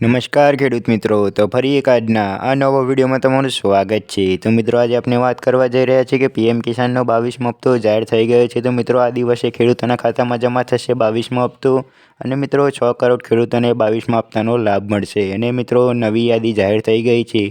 નમસ્કાર ખેડૂત મિત્રો, તો ફરી એક આજના આ નવો વિડીયોમાં તમારું સ્વાગત છે. તો મિત્રો, આજે આપણે વાત કરવા જઈ રહ્યા છીએ કે પીએમ કિસાનનો બાવીસમો હપ્તો જાહેર થઈ ગયો છે. તો મિત્રો, આ દિવસે ખેડૂતોના ખાતામાં જમા થશે બાવીસમો હપ્તો અને મિત્રો, છ કરોડ ખેડૂતોને બાવીસમા હપ્તાનો લાભ મળશે. અને મિત્રો, નવી યાદી જાહેર થઈ ગઈ છે.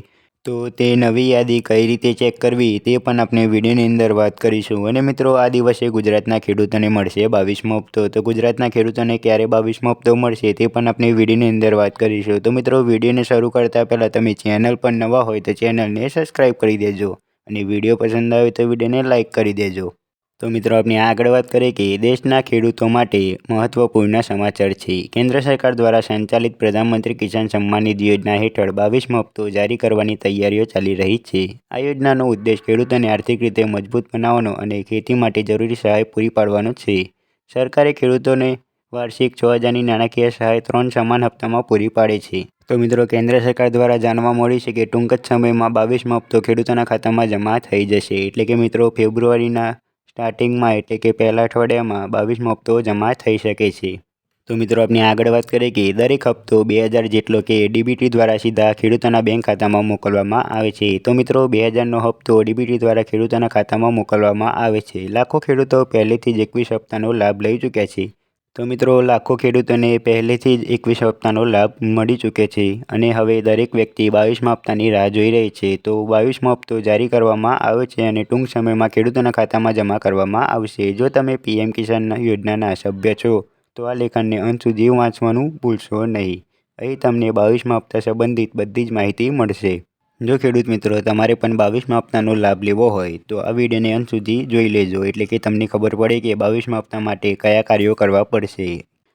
તો તે નવી યાદી કઈ રીતે ચેક કરવી તે પણ આપણે વિડીયોની અંદર વાત કરીશું. અને મિત્રો, આ દિવસે ગુજરાતના ખેડૂતોને મળશે બાવીસમો હપ્તો તો ગુજરાતના ખેડૂતોને ક્યારે બાવીસમો હપ્તો મળશે તે પણ આપણે વિડીયોની અંદર વાત કરીશું. તો મિત્રો, વિડીયોને શરૂ કરતા પહેલાં તમે ચેનલ પર નવા હોય તો ચેનલને સબસ્ક્રાઈબ કરી દેજો. અને વીડિયો પસંદ આવે તો વિડીયોને લાઇક કરી દેજો. તો મિત્રો, આપણે આગળ વાત કરીએ કે દેશના ખેડૂતો માટે મહત્વપૂર્ણ સમાચાર છે. કેન્દ્ર સરકાર દ્વારા સંચાલિત પ્રધાનમંત્રી કિસાન સન્માન નિધિ યોજના હેઠળ બાવીસમો હપ્તો જારી કરવાની તૈયારીઓ ચાલી રહી છે. આ યોજનાનો ઉદ્દેશ ખેડૂતોને આર્થિક રીતે મજબૂત બનાવવાનો અને ખેતી માટે જરૂરી સહાય પૂરી પાડવાનો છે. સરકારે ખેડૂતોને વાર્ષિક છ હજારની નાણાકીય સહાય ત્રણ સમાન હપ્તામાં પૂરી પાડે છે. તો મિત્રો, કેન્દ્ર સરકાર દ્વારા જાણવા મળ્યું છે કે ટૂંક જ સમયમાં બાવીસમો હપ્તો ખેડૂતોના ખાતામાં જમા થઈ જશે. એટલે કે મિત્રો, ફેબ્રુઆરીના સ્ટાર્ટિંગમાં એટલે કે પહેલા અઠવાડિયામાં બાવીસમો હપ્તો જમા થઈ શકે છે. તો મિત્રો આપણે આગળ વાત કરીએ કે દરેક હપ્તો બે હજાર જેટલો કે ડીબીટી દ્વારા સીધા ખેડૂતોના બેંક ખાતામાં મોકલવામાં આવે છે. તો મિત્રો, બે હજારનો હપ્તો ડીબીટી દ્વારા ખેડૂતોના ખાતામાં મોકલવામાં આવે છે. લાખો ખેડૂતો પહેલેથી જ એકવીસ હપ્તાનો લાભ લઈ ચૂક્યા છે. તો મિત્રો, લાખો ખેડૂતોને પહેલેથી જ એકવીસ હપ્તાનો લાભ મળી ચૂકે છે અને હવે દરેક વ્યક્તિ બાવીસમાં હપ્તાની રાહ જોઈ રહી છે. તો બાવીસમો હપ્તો જારી કરવામાં આવ્યો છે અને ટૂંક સમયમાં ખેડૂતોના ખાતામાં જમા કરવામાં આવશે. જો તમે પીએમ કિસાન યોજનાના સભ્ય છો, તો આ લેખનને અંત સુધી વાંચવાનું ભૂલશો નહીં. અહીં તમને બાવીસમાં હપ્તા સંબંધિત બધી જ માહિતી મળશે. જો ખેડૂત મિત્રો, તમારે પણ બાવીસમાં હપ્તાનો લાભ લેવો હોય, તો આ વિડીયોને અંત સુધી જોઈ લેજો. એટલે કે તમને ખબર પડે કે બાવીસમાં હપ્તા માટે કયા કાર્યો કરવા પડશે.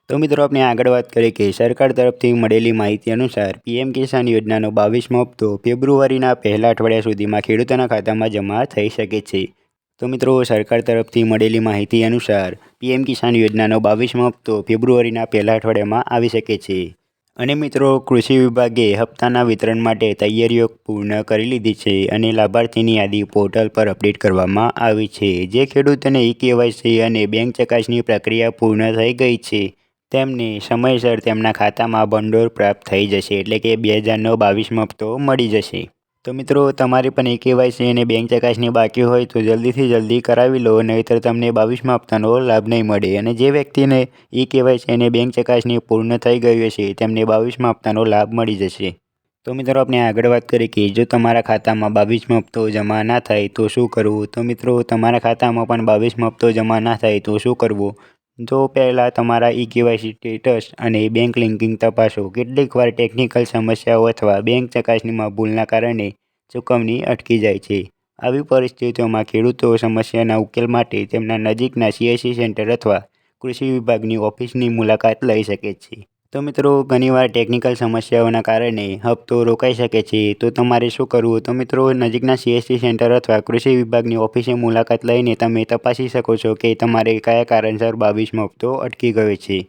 તો મિત્રો, આપણે આગળ વાત કરીએ કે સરકાર તરફથી મળેલી માહિતી અનુસાર પીએમ કિસાન યોજનાનો બાવીસમો હપ્તો ફેબ્રુઆરીના પહેલા અઠવાડિયા સુધીમાં ખેડૂતોના ખાતામાં જમા થઈ શકે છે. તો મિત્રો, સરકાર તરફથી મળેલી માહિતી અનુસાર પીએમ કિસાન યોજનાનો બાવીસમો હપ્તો ફેબ્રુઆરીના પહેલા અઠવાડિયામાં આવી શકે છે. અને મિત્રો, કૃષિ વિભાગે હપ્તાના વિતરણ માટે તૈયારીઓ પૂર્ણ કરી લીધી છે અને લાભાર્થીની યાદી પોર્ટલ પર અપડેટ કરવામાં આવી છે. જે ખેડૂતોને ઈ કેવાયસી અને બેંક ચકાસણી પ્રક્રિયા પૂર્ણ થઈ ગઈ છે, તેમને સમયસર તેમના ખાતામાં ભંડોળ પ્રાપ્ત થઈ જશે, એટલે કે બે હજારનો બાવીસમો હપ્તો મળી જશે. તો મિત્રો, તમારે પણ એ કેવાયસી અને બેંક ચકાસણી બાકી હોય તો જલ્દીથી જલ્દી કરાવી લો, નહીંતર તમને બાવીસમાં હપ્તાનો લાભ નહીં મળે. અને જે વ્યક્તિને ઈ કેવાયસી અને બેંક ચકાસણી પૂર્ણ થઈ ગઈ હશે, તેમને બાવીસમાં હપ્તાનો લાભ મળી જશે. તો મિત્રો, આપણે આગળ વાત કરીએ કે જો તમારા ખાતામાં બાવીસમો હપ્તો જમા ના થાય તો શું કરવું? તો મિત્રો, તમારા ખાતામાં પણ બાવીસમો હપ્તો જમા ના થાય તો શું કરવું? તો પહેલાં તમારા ઇકેવાયસી કેવાયસી સ્ટેટસ અને બેંક લિંકિંગ તપાસો. કેટલીકવાર ટેકનિકલ સમસ્યાઓ અથવા બેંક ચકાસણીમાં ભૂલના કારણે ચૂકવણી અટકી જાય છે. આવી પરિસ્થિતિઓમાં ખેડૂતો સમસ્યાના ઉકેલ માટે તેમના નજીકના સીએસસી સેન્ટર અથવા કૃષિ વિભાગની ઓફિસની મુલાકાત લઈ શકે છે. તો મિત્રો, ઘણીવાર ટેકનિકલ સમસ્યાઓના કારણે હપ્તો રોકાઈ શકે છે. તો તમારે શું કરવું? તો મિત્રો, નજીકના સીએસસી સેન્ટર અથવા કૃષિ વિભાગની ઓફિસે મુલાકાત લઈને તમે તપાસી શકો છો કે તમારે કયા કારણસર બાવીસમો હપ્તો અટકી ગયો છે.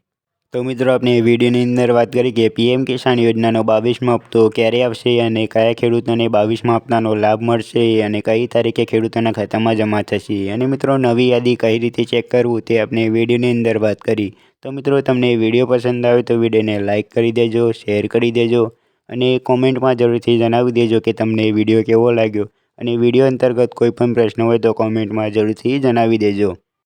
તો મિત્રો, આપણે વિડીયોની અંદર વાત કરી કે પીએમ કિસાન યોજનાનો બાવીસમો હપ્તો ક્યારે આવશે અને કયા ખેડૂતોને બાવીસમા હપ્તાનો લાભ મળશે અને કઈ તારીખે ખેડૂતોના ખાતામાં જમા થશે. અને મિત્રો, નવી યાદી કઈ રીતે ચેક કરવું તે આપણે વિડીયોની અંદર વાત કરી. તો મિત્રો, તમને વીડિયો પસંદ આવે તો વિડીયોને લાઇક કરી દેજો, શેર કરી દેજો અને કોમેન્ટમાં જરૂરથી જણાવી દેજો કે તમને વીડિયો કેવો લાગ્યો. અને વીડિયો અંતર્ગત કોઈ પણ પ્રશ્ન હોય તો કોમેન્ટમાં જરૂરથી જણાવી દેજો.